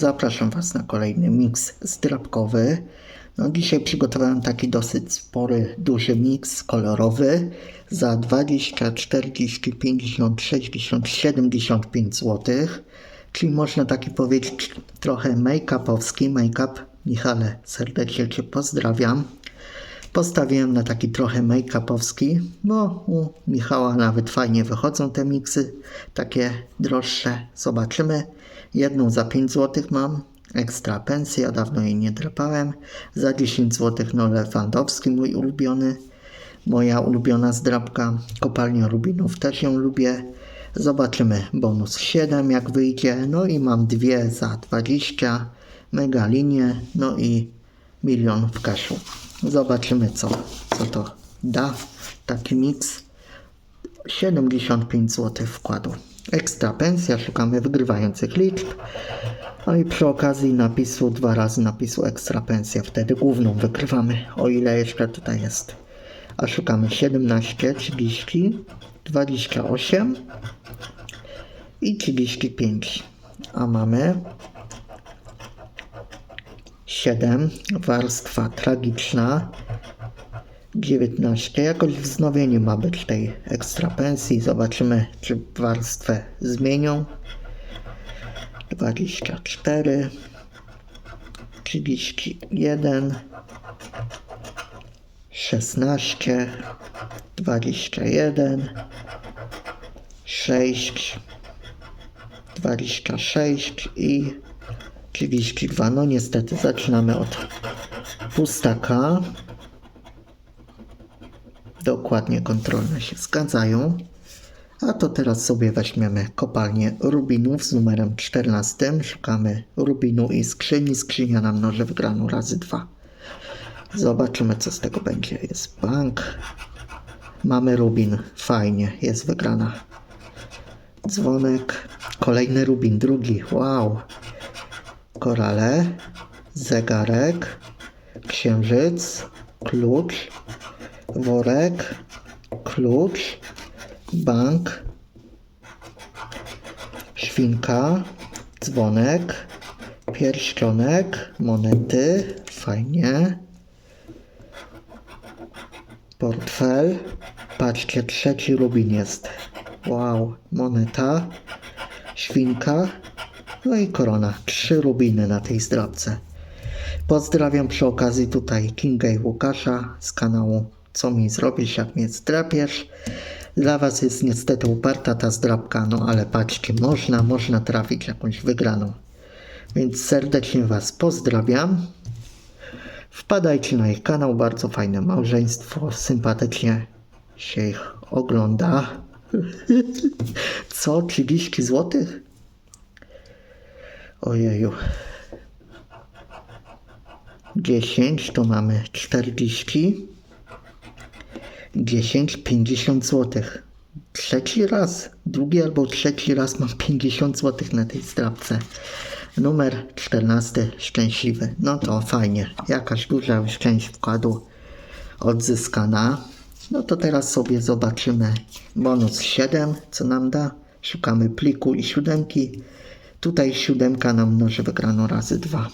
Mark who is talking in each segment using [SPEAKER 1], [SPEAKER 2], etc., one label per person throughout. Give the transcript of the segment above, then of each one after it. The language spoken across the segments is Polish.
[SPEAKER 1] zapraszam Was na kolejny miks zdrabkowy. No, dzisiaj przygotowałem taki dosyć spory, duży miks kolorowy za 20, 40, 50, 60, 75 zł. Czyli można taki powiedzieć trochę make-upowski. Make-up, Michale, serdecznie Cię pozdrawiam. Postawiłem na taki trochę make-upowski, bo u Michała nawet fajnie wychodzą te miksy, takie droższe. Zobaczymy. Jedną za 5 zł mam, ekstra pensja, dawno jej nie drapałem. Za 10 zł no Lewandowski, mój ulubiony. Moja ulubiona zdrabka, kopalnia rubinów też ją lubię. Zobaczymy bonus 7 jak wyjdzie, no i mam dwie za 20, mega linie, no i milion w kaszu. Zobaczymy co, co to da taki miks. 75 zł wkładu. Ekstra pensja, szukamy wygrywających liczb. No i przy okazji napisu, dwa razy napisu ekstra pensja, wtedy główną wygrywamy, o ile jeszcze tutaj jest. A szukamy 17, 30, 28 i 35. A mamy 7, warstwa tragiczna, 19. Jakoś wznowienie ma być tej ekstra pensji. Zobaczymy, czy warstwę zmienią. 24, 31, 16, 21, 6, 26 i 32. No niestety zaczynamy od pustaka. Dokładnie kontrolne się zgadzają. A to teraz sobie weźmiemy kopalnię rubinów z numerem 14. Szukamy rubinu i skrzyni. Skrzynia nam mnoży wygraną razy 2. Zobaczymy co z tego będzie. Jest bank. Mamy rubin. Fajnie. Jest wygrana. Dzwonek. Kolejny rubin. Drugi. Wow. Korale. Zegarek. Księżyc. Klucz. Worek. Klucz bank, świnka, dzwonek, pierścionek, monety, fajnie, portfel, patrzcie, trzeci rubin jest, wow, moneta, świnka, no i korona, trzy rubiny na tej zdrabce. Pozdrawiam przy okazji tutaj Kinga i Łukasza z kanału Co mi zrobisz, jak mnie zdrapiesz. Dla Was jest niestety uparta ta zdrabka, no ale patrzcie, można, można trafić jakąś wygraną. Więc serdecznie Was pozdrawiam. Wpadajcie na ich kanał, bardzo fajne małżeństwo, sympatycznie się ich ogląda. Co? 30 zł? Ojeju. 10 to mamy 40. 10, 50 zł. Trzeci raz, drugi albo trzeci raz mam 50 zł na tej strapce. Numer 14, szczęśliwy. No to fajnie. Jakaś duża część wkładu odzyskana. No to teraz sobie zobaczymy bonus 7, co nam da. Szukamy pliku i siódemki. Tutaj siódemka nam mnoży wygraną razy 2.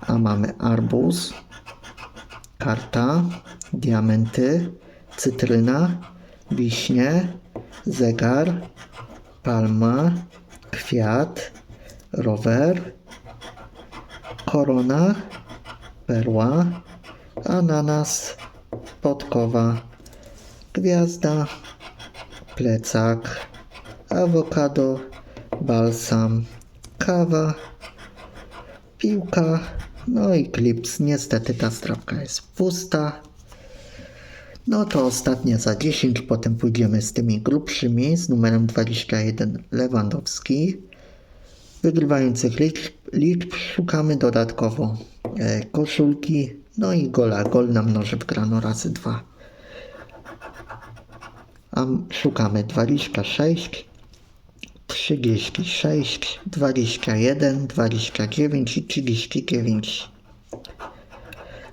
[SPEAKER 1] A mamy arbuz, karta, diamenty, cytryna, wiśnie, zegar, palma, kwiat, rower, korona, perła, ananas, podkowa, gwiazda, plecak, awokado, balsam, kawa, piłka, no i klips. Niestety ta strapka jest pusta. No to ostatnia za 10, potem pójdziemy z tymi grubszymi, z numerem 21 Lewandowski. Wygrywających liczb, liczb szukamy dodatkowo e, koszulki, no i gola. Gol nam mnoży w grano razy 2. A szukamy 26, 36, 21, 29 i 39.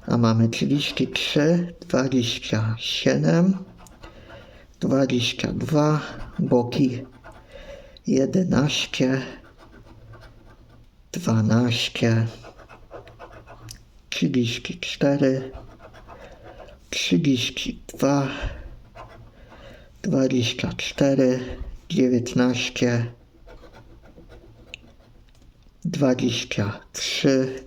[SPEAKER 1] A mamy 33, 27, 22, boki 11, dwanaście, trzydzieści cztery, trzydzieści dwa, dwadzieścia cztery, dziewiętnaście, dwadzieścia trzy,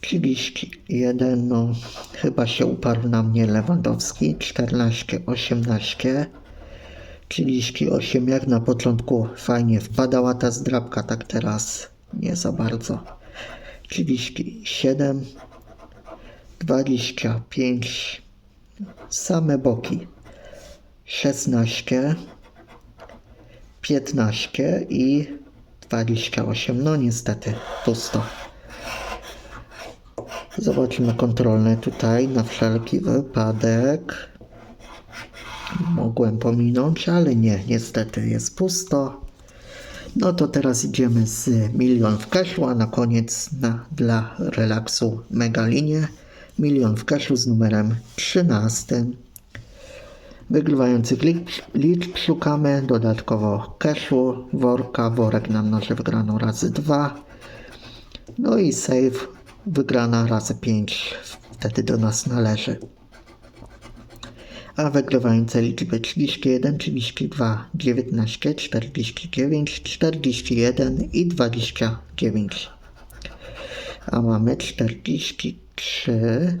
[SPEAKER 1] trzydzieści jeden, no chyba się uparł na mnie Lewandowski, czternaście, osiemnaście, 38 jak na początku fajnie wpadała ta zdrabka, tak teraz nie za bardzo. 37, 25, same boki. 16, 15 i 28. No niestety pusto. Zobaczymy kontrolne tutaj na wszelki wypadek. Mogłem pominąć, ale nie, niestety jest pusto. No to teraz idziemy z milion w cashu, a na koniec na, dla relaksu mega linię. Milion w cashu z numerem 13. Wygrywających liczb, szukamy, dodatkowo cashu, worka, worek nam mnoży wygraną razy 2. No i save wygrana razy 5, wtedy do nas należy a wygrywające liczby 31, 32, 19, 49, 41 i 29. A mamy 43,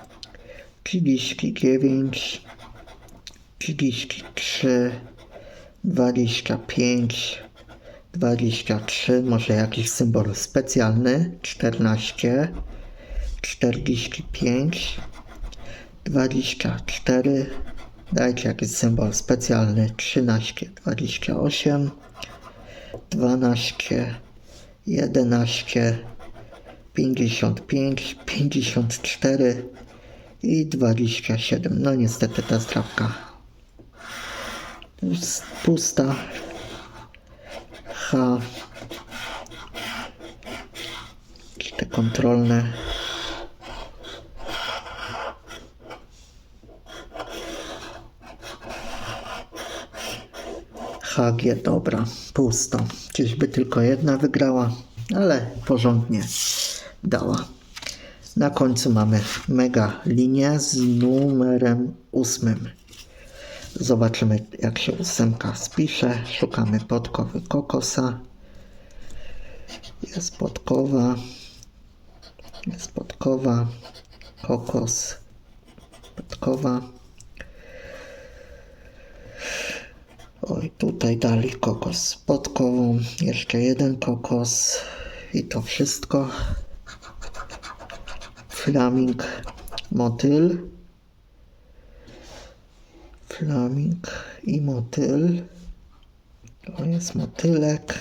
[SPEAKER 1] 39, 33, 25, 23, może jakiś symbol specjalny, 14, 45, 24, dajcie jakiś symbol specjalny, 13, 28, 12, 11, 55, 54 i 27. No niestety ta strawka jest pusta. H. Te kontrolne. HG, dobra, pusto. Czyżby tylko jedna wygrała, ale porządnie dała. Na końcu mamy mega linię z numerem ósmym. Zobaczymy, jak się ósemka spisze. Szukamy podkowy kokosa. Jest podkowa. Jest podkowa. Kokos. Podkowa. Oj, tutaj dali kokos z podkową. Jeszcze jeden kokos. I to wszystko. Flaming. Motyl. Flaming i motyl. To jest motylek.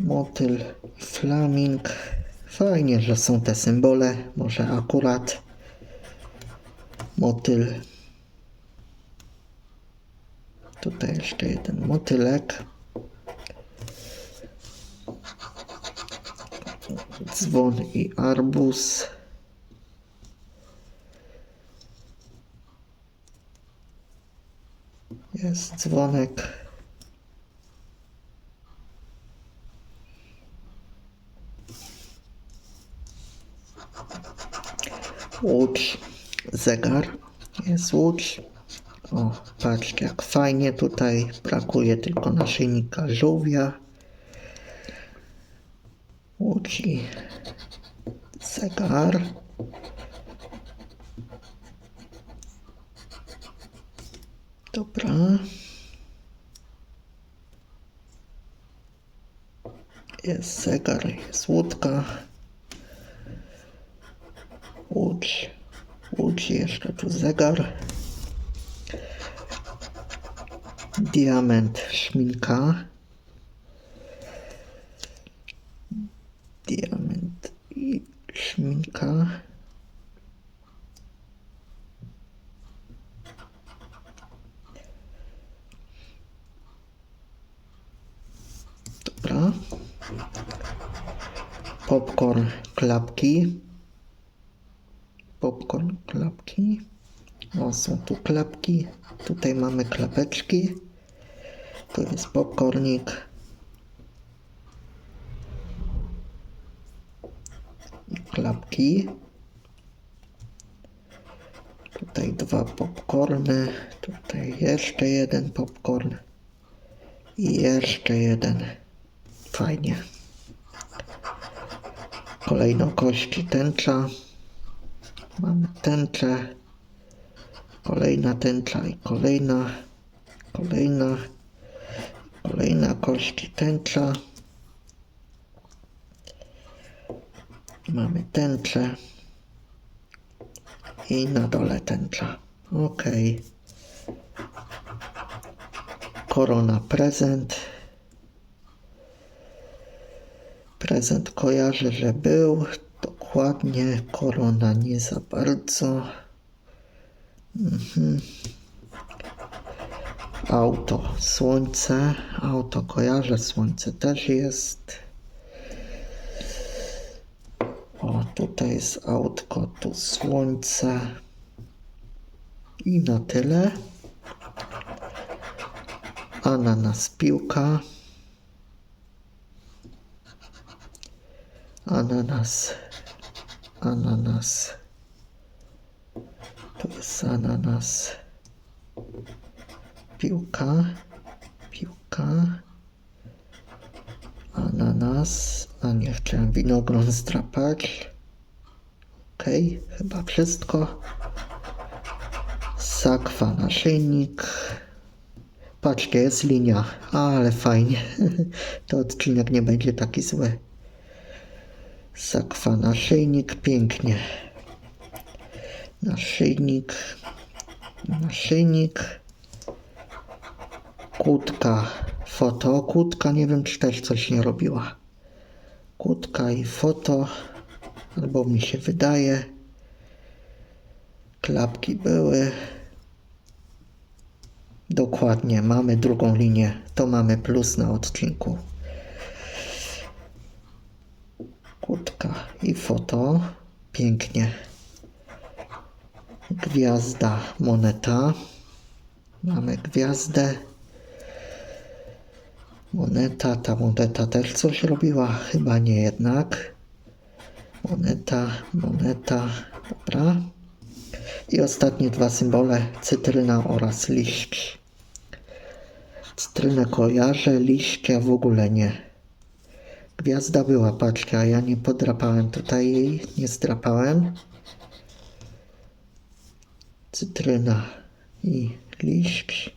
[SPEAKER 1] Motyl flaming. Fajnie, że są te symbole. Może akurat motyl. Tutaj jeszcze jeden motylek. Dzwon i arbuz. Jest dzwonek. Łódź, zegar. Jest łódź. O, patrzcie jak fajnie tutaj. Brakuje tylko naszyjnika żółwia. Łódź i zegar. Dobra. Jest zegar, jest łódka. Łódź, łódź, jeszcze tu zegar. Diament szminka. Diament i szminka. Dobra. Popcorn klapki. Popcorn klapki. O, są tu klapki. Tutaj mamy klapeczki. Tu jest popcornik. Klapki. Tutaj dwa popcorny. Tutaj jeszcze jeden popcorn. I jeszcze jeden. Fajnie. Kolejno kości tęcza. Mamy tęczę. Kolejna tęcza i kolejna. Kolejna. Kolejna kości tęcza. Mamy tęczę. I na dole tęcza. Ok. Korona prezent. Prezent kojarzę, że był. Dokładnie. Korona nie za bardzo. Mhm. Auto, słońce. Auto kojarzę, słońce też jest. O, tutaj jest autko, tu słońce. I na tyle. Ananas piłka. Ananas. Ananas. Tu jest ananas. Piłka. Piłka. Ananas. A nie chciałem winogron zdrapać. Okej, chyba wszystko. Sakwa naszyjnik. Patrzcie, jest linia. Ale fajnie. To odcinek nie będzie taki zły. Sakwa naszyjnik, pięknie. Naszyjnik, naszyjnik. Kłódka, foto. Kłódka, nie wiem, czy też coś nie robiła. Kłódka i foto, albo mi się wydaje. Klapki były. Dokładnie, mamy drugą linię. To mamy plus na odcinku. Kłódka i foto. Pięknie. Gwiazda, moneta. Mamy gwiazdę. Moneta, ta moneta też coś robiła? Chyba nie jednak. Moneta, moneta, dobra. I ostatnie dwa symbole, cytryna oraz liść. Cytrynę kojarzę, liścia w ogóle nie. Gwiazda była, patrzcie, a ja nie podrapałem tutaj jej, nie zdrapałem. Cytryna i liść.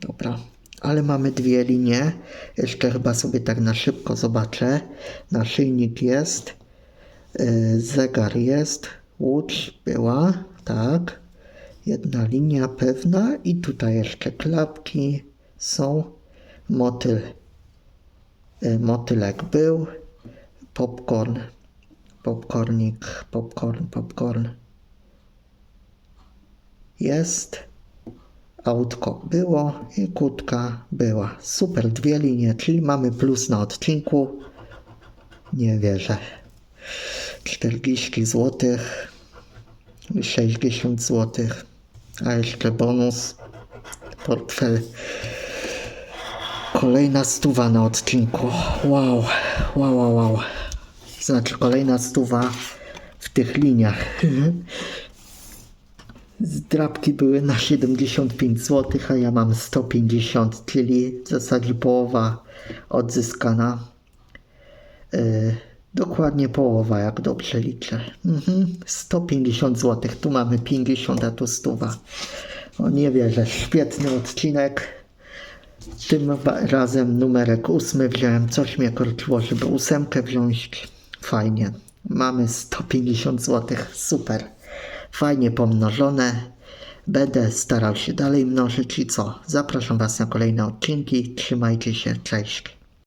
[SPEAKER 1] Dobra, ale mamy dwie linie. Jeszcze chyba sobie tak na szybko zobaczę. Naszyjnik jest, yy, zegar jest, łódź była, tak. Jedna linia pewna i tutaj jeszcze klapki są. Motyl, motylek był, popcorn, popcornik, popcorn, popcorn jest. Autko było i kłódka była. Super, dwie linie, czyli mamy plus na odcinku. Nie wierzę. 40 zł, 60 zł, a jeszcze bonus, portfel. Kolejna stuwa na odcinku. Wow, wow, wow, wow. Znaczy kolejna stuwa w tych liniach. Zdrabki były na 75 zł, a ja mam 150, czyli w zasadzie połowa odzyskana. Yy, dokładnie połowa, jak dobrze liczę. Mhm, 150 zł, tu mamy 50, a tu 100. O nie wierzę, świetny odcinek. Tym razem numerek ósmy wziąłem. Coś mnie korczyło, żeby ósemkę wziąć. Fajnie. Mamy 150 zł. Super. Fajnie pomnożone. Będę starał się dalej mnożyć i co? Zapraszam Was na kolejne odcinki. Trzymajcie się, cześć.